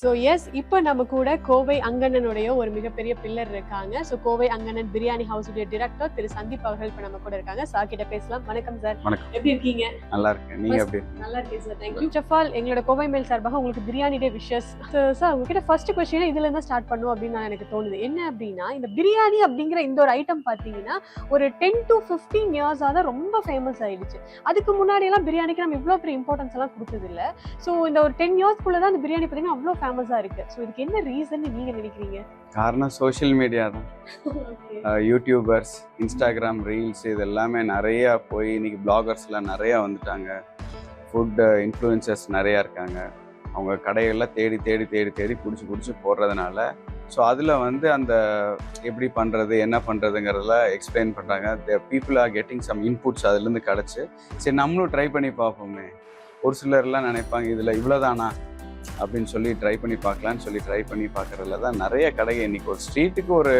So S இப்போ நம்ம கூட கோவை அங்கண்ணனுடைய ஒரு மிகப்பெரிய பில்லர் இருக்காங்க. ஸோ கோவை அங்கண்ணன் பிரியாணி ஹவுஸுடைய டிரெக்டர் திரு சந்தீப் அவர்கள் இப்போ நம்ம கூட இருக்காங்க. சார் கிட்ட பேசலாம். வணக்கம் சார். எப்படி இருக்கீங்க? நல்லா இருக்கேன். நீங்க எப்படி நல்லா இருக்கேன் சார் தேங்க்யூ ஃபர்ஸ்ட் ஆல் எங்களோட கோவை மேல் சார்பாக உங்களுக்கு பிரியாணி டே விஷஸ் சார் உங்ககிட்ட ஃபர்ஸ்ட் கொஸ்டின் இதுல இருந்து ஸ்டார்ட் பண்ணும் அப்படின்னு நான் எனக்கு தோணுது. என்ன அப்படின்னா இந்த பிரியாணி அப்படிங்கிற இந்த ஒரு ஐட்டம் பார்த்தீங்கன்னா ஒரு டென் டு ஃபிஃப்டீன் இயர்ஸாக தான் ரொம்ப ஃபேமஸ் ஆயிடுச்சு. அதுக்கு முன்னாடி எல்லாம் பிரியாணிக்கு நம்ம இவ்வளோ பெரிய இம்பார்ட்டன்ஸ் எல்லாம் கொடுத்தது இல்ல ஸோ இந்த ஒரு டென் இயர்ஸ்க்குள்ள தான் இந்த பிரியாணி பார்த்தீங்கன்னா அவ்வளோ ஃபேமஸாக இருக்கு. ஸோ இதுக்கு என்ன ரீசன் நீங்க நினைக்கிறீங்க? காரணம் சோஷியல் மீடியா தான். யூடியூபர்ஸ் இன்ஸ்டாகிராம் ரீல்ஸ் இது எல்லாமே நிறைய போய் இன்னைக்கு பிளாகர்ஸ்லாம் நிறைய வந்துட்டாங்க. ஃபுட் இன்ஃப்ளூயன்சர்ஸ் நிறையா இருக்காங்க. அவங்க கடைகளில் தேடி தேடி தேடி தேடி பிடிச்சி பிடிச்சி போடுறதுனால. ஸோ அதில் வந்து அந்த எப்படி பண்ணுறது என்ன பண்ணுறதுங்கிறதுல எக்ஸ்பிளைன் பண்ணுறாங்க people are getting some inputs அதுலேருந்து கிடச்சி. சரி நம்மளும் ட்ரை பண்ணி பார்ப்போமே. ஒரு சிலர்லாம் நினைப்பாங்க இதில் இவ்வளோதானா அப்படின்னு சொல்லி ட்ரை பண்ணி பார்க்கலான்னு சொல்லி ட்ரை பண்ணி பார்க்குறதுல தான் நிறைய கடைகள் இன்னைக்கு ஒரு ஸ்ட்ரீட்டுக்கு ஒரு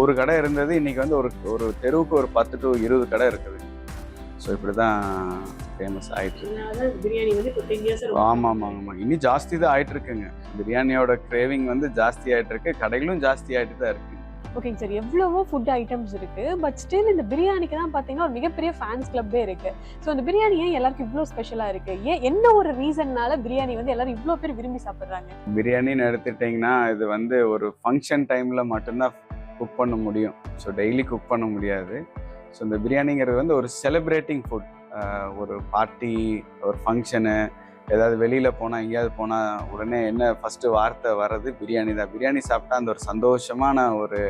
ஒரு கடை இருந்தது. இன்னைக்கு வந்து ஒரு ஒரு தெருவுக்கு ஒரு பத்து டு இருபது கடை இருக்குது. ஸோ இப்படி தான் ஃபேமஸ் இயர்ஸ் ஆமாம் ஆமாம் ஆமாம் இன்னும் ஜாஸ்தி தான் ஆயிட்டு இருக்குங்க. பிரியாணியோட கிரேவிங் வந்து ஜாஸ்தி ஆயிட்டு இருக்கு. கடைகளும் ஜாஸ்தி ஆயிட்டு தான் இருக்கு. ஓகேங்க சார் எவ்வளவோ ஃபுட் ஐட்டம்ஸ் இருக்கு பட் ஸ்டில் இந்த பிரியாணிக்கு தான் பார்த்தீங்கன்னா ஒரு மிகப்பெரிய ஃபேன்ஸ் கிளப்பே இருக்கு. ஸோ அந்த பிரியாணி ஏன் எல்லாருக்கும் இவ்வளோ ஸ்பெஷலாக இருக்கு? ஏன் என்ன ஒரு ரீசன்னால பிரியாணி வந்து எல்லாரும் இவ்வளோ பேர் விரும்பி சாப்பிட்றாங்க? பிரியாணின்னு எடுத்துட்டிங்கன்னா இது வந்து ஒரு ஃபங்க்ஷன் டைமில் மட்டும்தான் குக் பண்ண முடியும். ஸோ டெய்லி குக் பண்ண முடியாது. ஸோ இந்த பிரியாணிங்கிறது வந்து ஒரு செலிப்ரேட்டிங் ஃபுட் ஒரு பார்ட்டி ஒரு ஃபங்க்ஷனு ஏதாவது வெளியில் போனால் எங்கேயாவது போனால் உடனே என்ன ஃபஸ்ட்டு வார்த்தை வர்றது? பிரியாணி தான். பிரியாணி சாப்பிட்டா அந்த ஒரு சந்தோஷமான ஒரு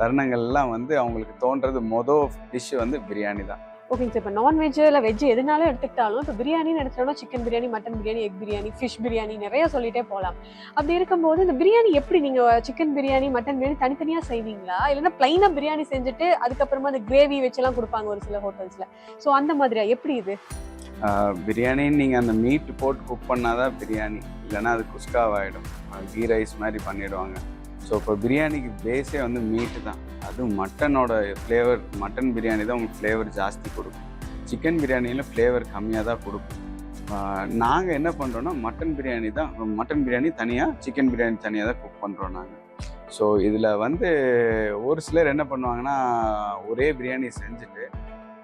தருணங்கள்லாம் வந்து அவங்களுக்கு தோன்றது மொதல் டிஷ்ஷு வந்து பிரியாணி தான். ஓகேங்க சார் இப்போ நான்வெஜ் இல்லை வெஜ் எதுனாலும் எடுத்துக்கிட்டாலும் இப்போ பிரியாணின்னு எடுத்துட்டோம்னா chicken biryani mutton biryani egg biryani fish biryani நிறைய சொல்லிட்டே போகலாம். அப்படி இருக்கும்போது இந்த பிரியாணி எப்படி நீங்கள் சிக்கன் பிரியாணி மட்டன் பிரியாணி தனித்தனியாக செய்வீங்களா? இல்லைன்னா ப்ளைனாக பிரியாணி செஞ்சுட்டு அதுக்கப்புறமா அந்த கிரேவி வச்செல்லாம் கொடுப்பாங்க ஒரு சில ஹோட்டல்ஸில் ஸோ அந்த மாதிரியா? எப்படி இது? பிரியாணின்னு நீங்கள் அந்த மீட் போட்டு குக் பண்ணால் தான் பிரியாணி. இல்லைன்னா அது குஸ்காவாகிடும் கீ ரைஸ் மாதிரி பண்ணிடுவாங்க. ஸோ இப்போ பிரியாணிக்கு பேஸே வந்து மீட்டு தான். அதுவும் மட்டனோட ஃப்ளேவர் மட்டன் பிரியாணி தான் உங்களுக்கு ஃப்ளேவர் ஜாஸ்தி கொடுக்கும். சிக்கன் பிரியாணியில் ஃப்ளேவர் கம்மியாக தான் கொடுக்கும். நாங்கள் என்ன பண்ணுறோன்னா மட்டன் பிரியாணி தான் மட்டன் பிரியாணி தனியாக சிக்கன் பிரியாணி தனியாக தான் குக் பண்ணுறோம் நாங்கள் ஸோ இதில் வந்து ஒரு சிலர் என்ன பண்ணுவாங்கன்னா ஒரே பிரியாணி செஞ்சுட்டு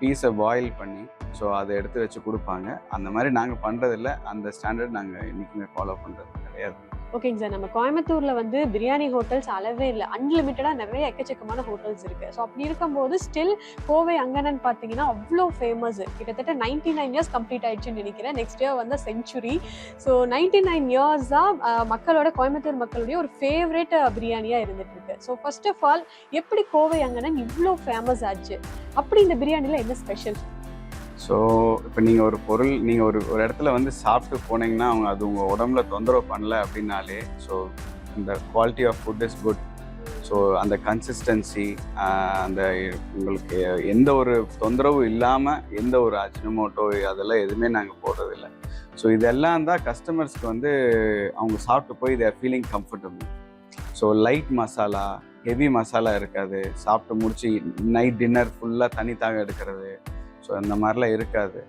பீஸை பாயில் பண்ணி ஸோ அதை எடுத்து வச்சு கொடுப்பாங்க. அந்த மாதிரி நாங்கள் பண்ணுறதில்ல அந்த ஸ்டாண்டர்ட் நாங்கள் என்றைக்குமே ஃபாலோ பண்ணுறது கிடையாது. ஓகேங்க சார் நம்ம கோயம்புத்தூரில் வந்து பிரியாணி ஹோட்டல்ஸ் அளவே இல்லை. அன்லிமிட்டடாக நிறைய எக்கச்சக்கமான ஹோட்டல்ஸ் இருக்குது ஸோ அப்படி இருக்கும்போது ஸ்டில் கோவை அங்கனன் பார்த்தீங்கன்னா அவ்வளோ ஃபேமஸ் கிட்டத்தட்ட நைன்டி நைன் இயர்ஸ் கம்ப்ளீட் ஆயிடுச்சுன்னு நினைக்கிறேன். நெக்ஸ்ட் இயர் வந்து century so ninety nine years தான் மக்களோட கோயம்புத்தூர் மக்களுடைய ஒரு ஃபேவரேட் பிரியாணியாக இருந்துட்டு இருக்கு. ஸோ ஃபர்ஸ்ட் ஆஃப் ஆல் எப்படி கோவை அங்கனன் இவ்வளோ ஃபேமஸ் ஆச்சு? அப்படி இந்த பிரியாணியில் என்ன ஸ்பெஷல் ஸோ இப்போ நீங்கள் ஒரு பொருள் நீங்கள் ஒரு ஒரு இடத்துல வந்து சாப்பிட்டு போனீங்கன்னா அவங்க அது உங்கள் உடம்புல தொந்தரவு பண்ணல அப்படின்னாலே ஸோ இந்த quality of food is good so அந்த கன்சிஸ்டன்சி அந்த உங்களுக்கு எந்த ஒரு தொந்தரவும் இல்லாமல் எந்த ஒரு அஜினமோட்டோ அதெல்லாம் எதுவுமே நாங்கள் போடுறதில்ல. ஸோ இதெல்லாம் தான் கஸ்டமர்ஸ்க்கு வந்து அவங்க சாப்பிட்டு போய் their feeling comfortable so light masala heavy masala இருக்காது. சாப்பிட்டு முடிச்சு நைட் டின்னர் ஃபுல்லாக தனித்தாக எடுக்கிறது. ஸோ அந்த மாதிரிலாம் இருக்காது.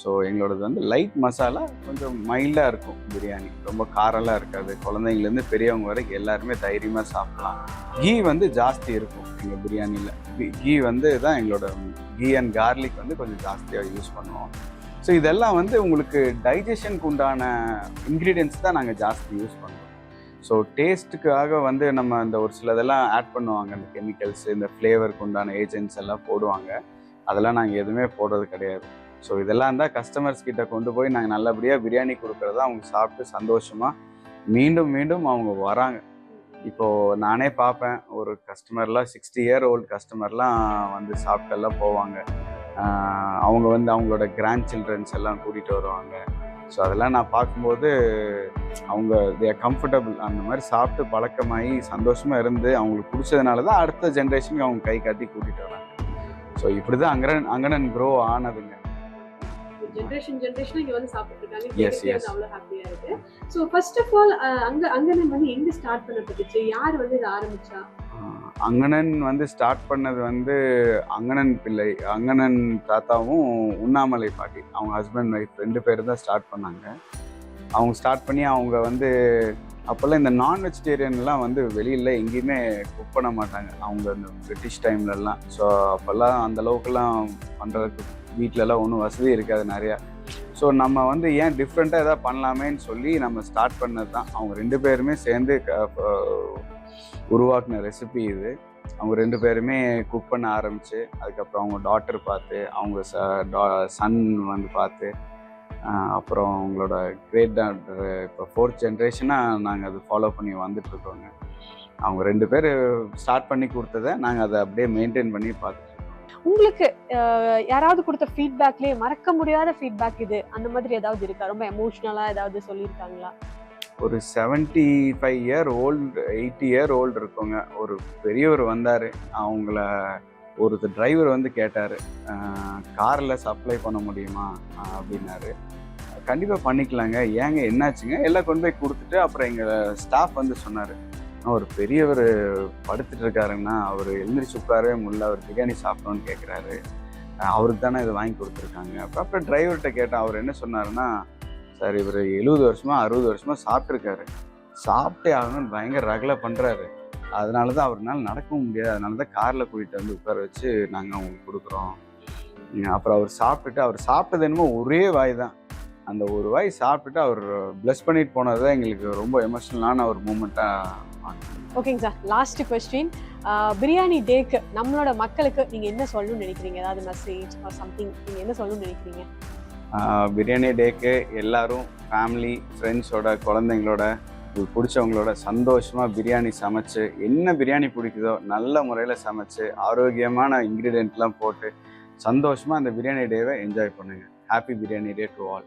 ஸோ எங்களோடது வந்து லைட் மசாலா கொஞ்சம் மைல்டாக இருக்கும் பிரியாணி. ரொம்ப காரெல்லாம் இருக்காது. குழந்தைங்கலேருந்து பெரியவங்க வரைக்கும் எல்லாருமே தைரியமாக சாப்பிடலாம். கீ வந்து ஜாஸ்தி இருக்கும் எங்கள் பிரியாணியில். கீ வந்து தான் எங்களோட கீ அண்ட் கார்லிக் வந்து கொஞ்சம் ஜாஸ்தியாக யூஸ் பண்ணுவோம். ஸோ இதெல்லாம் வந்து உங்களுக்கு டைஜஷனுக்கு உண்டான இன்க்ரீடியன்ஸ் தான் நாங்கள் ஜாஸ்தி யூஸ் பண்ணுவோம். ஸோ டேஸ்ட்டுக்காக வந்து நம்ம இந்த ஒரு சிலதெல்லாம் ஆட் பண்ணுவாங்க. இந்த கெமிக்கல்ஸ் இந்த ஃப்ளேவருக்கு உண்டான ஏஜென்ட்ஸ் எல்லாம் போடுவாங்க. அதெல்லாம் நாங்கள் எதுவுமே போடுறது கிடையாது. ஸோ இதெல்லாம் தான் கஸ்டமர்ஸ் கிட்ட கொண்டு போய் நாங்கள் நல்லபடியாக பிரியாணி கொடுக்குறத அவங்க சாப்பிட்டு சந்தோஷமாக மீண்டும் மீண்டும் அவங்க வராங்க. இப்போது நானே பார்ப்பேன் ஒரு கஸ்டமர்லாம் சிக்ஸ்டி இயர் ஓல்டு கஸ்டமர்லாம் வந்து சாப்பிட்டெல்லாம் போவாங்க. அவங்க வந்து அவங்களோட கிராண்ட் சில்ட்ரன்ஸ் எல்லாம் கூட்டிகிட்டு வருவாங்க. ஸோ அதெல்லாம் நான் பார்க்கும்போது அவங்க தே கம்ஃபர்டபுள் அந்த மாதிரி சாப்பிட்டு பழக்கமாகி சந்தோஷமாக இருந்து அவங்களுக்கு பிடிச்சதுனால தான் அடுத்த ஜென்ரேஷனுக்கு அவங்க கை காட்டி கூட்டிகிட்டு வராங்க. ஸோ இப்படி தான் அங்கனன் அங்கனன் க்ரோ ஆனதுங்க ஜென்ரேஷன் ஜென்ரேஷன் இங்க வந்து சாப்பிட்டு இருக்காங்க. அவ்வளவு ஹாப்பியா இருக்கு. சோ ஃபர்ஸ்ட் ஆஃப் ஆல் அங்க அங்கனன் வந்து எங்க ஸ்டார்ட் பண்ணப்பட்டுச்சு யார் வந்து இதை ஆரம்பிச்சா? ஆஹ் அங்கணன் வந்து ஸ்டார்ட் பண்ணது வந்து அங்கணன் பிள்ளை அங்கணன் தாத்தாவும் உண்ணாமலை பாட்டி. அவங்க ஹஸ்பண்ட் ஒய்ஃப் ரெண்டு பேர் தான் ஸ்டார்ட் பண்ணாங்க. அவங்க ஸ்டார்ட் பண்ணி அவங்க வந்து அப்போல்லாம் இந்த நான் வெஜிடேரியன்லாம் வந்து வெளியில் எங்கேயுமே குக் பண்ண மாட்டாங்க. அவங்க இந்த பிரிட்டிஷ் டைம்லலாம் ஸோ அப்போல்லாம் அந்த அளவுக்குலாம் பண்ணுறதுக்கு வீட்டிலலாம் ஒன்றும் வசதி இருக்காது நிறையா. ஸோ நம்ம வந்து ஏன் டிஃப்ரெண்ட்டாக எதாவது பண்ணலாமேன்னு சொல்லி நம்ம ஸ்டார்ட் பண்ணது தான். அவங்க ரெண்டு பேருமே சேர்ந்து க- உருவாக்குன ரெசிபி இது. அவங்க ரெண்டு பேருமே குக் பண்ண ஆரம்பித்து அதுக்கப்புறம் அவங்க டாட்டர் பார்த்து அவங்க ச சன் வந்து பார்த்து அப்புறம் அவங்களோட கிரேட் இப்போ ஃபோர்த் ஜென்ரேஷனாக நாங்கள் அது ஃபாலோ பண்ணி வந்துட்டுருக்கோங்க. அவங்க ரெண்டு பேர் ஸ்டார்ட் பண்ணி கொடுத்ததை நாங்கள் அதை அப்படியே மெயின்டைன் பண்ணி பார்த்துட்டு உங்களுக்கு யாராவது கொடுத்த ஃபீட்பேக்லயே மறக்க முடியாத ஃபீட்பேக் இது? அந்த மாதிரி ஏதாவது இருக்கா? ரொம்ப எமோஷனலா ஏதாவது சொல்லியிருக்காங்களா? ஒரு seventy five year old eighty year old இருக்கவங்க ஒரு பெரியவர் வந்தார் அவங்கள ஒரு டிரைவர் வந்து கேட்டார் காரில் சப்ளை பண்ண முடியுமா? அப்படின்னாரு. கண்டிப்பாக பண்ணிக்கலாங்க. ஏங்க என்னாச்சுங்க? எல்லாம் கொண்டு போய் கொடுத்துட்டு அப்புறம் எங்கள் ஸ்டாஃப் வந்து சொன்னார் ஒரு பெரியவர் படுத்துட்டு இருக்காருங்கன்னா அவர் எழுந்திரிச்சு உட்காரவே முடியல. அவர் பிரியாணி சாப்பிடணும்னு கேட்குறாரு அவருக்கு தானே இதை வாங்கி கொடுத்துருக்காங்க. அப்புறம் அப்புறம் டிரைவர்கிட்ட கேட்டேன் அவர் என்ன சொன்னாருன்னா சார் இவர் எழுபது வருஷமா அறுபது வருஷமா சாப்பிட்ருக்காரு சாப்பிட்டே ஆகணும்னு பயங்கர ரகலை பண்ணுறாரு அதனால தான் அவர்னால நடக்கவும் முடியாது. அதனால தான் காரில் கூட்டிகிட்டு வந்து உட்கார வச்சு நாங்கள் அவங்களுக்கு கொடுக்குறோம். அப்புறம் அவர் சாப்பிட்டுட்டு அவர் சாப்பிட்டது என்னமோ ஒரே வாய் தான். அந்த ஒரு வாய் சாப்பிட்டுட்டு அவர் ப்ளஸ் பண்ணிட்டு போனது தான் எங்களுக்கு ரொம்ப எமோஷ்னலான ஒரு மூமெண்ட்டாக ஓகேங்க சார். லாஸ்ட் கொஸ்டின் பிரியாணி டேக்கு நம்மளோட மக்களுக்கு நீங்க என்ன சொல்லணும்னு நினைக்கிறீங்க? ஏதாவது மெசேஜ் ஆர் சம்திங் நீங்க என்ன சொல்லணும்னு நினைக்கிறீங்க? பிரியாணி டேக்கு எல்லாரும் ஃபேமிலி ஃப்ரெண்ட்ஸோட குழந்தைங்களோட உங்களுக்கு பிடிச்சவங்களோட சந்தோஷமாக பிரியாணி சமைச்சு என்ன பிரியாணி பிடிக்குதோ நல்ல முறையில் சமைச்சு ஆரோக்கியமான இன்க்ரீடியன்ட்லாம் போட்டு சந்தோஷமாக அந்த பிரியாணி டேவை என்ஜாய் பண்ணுங்கள் happy biryani day to all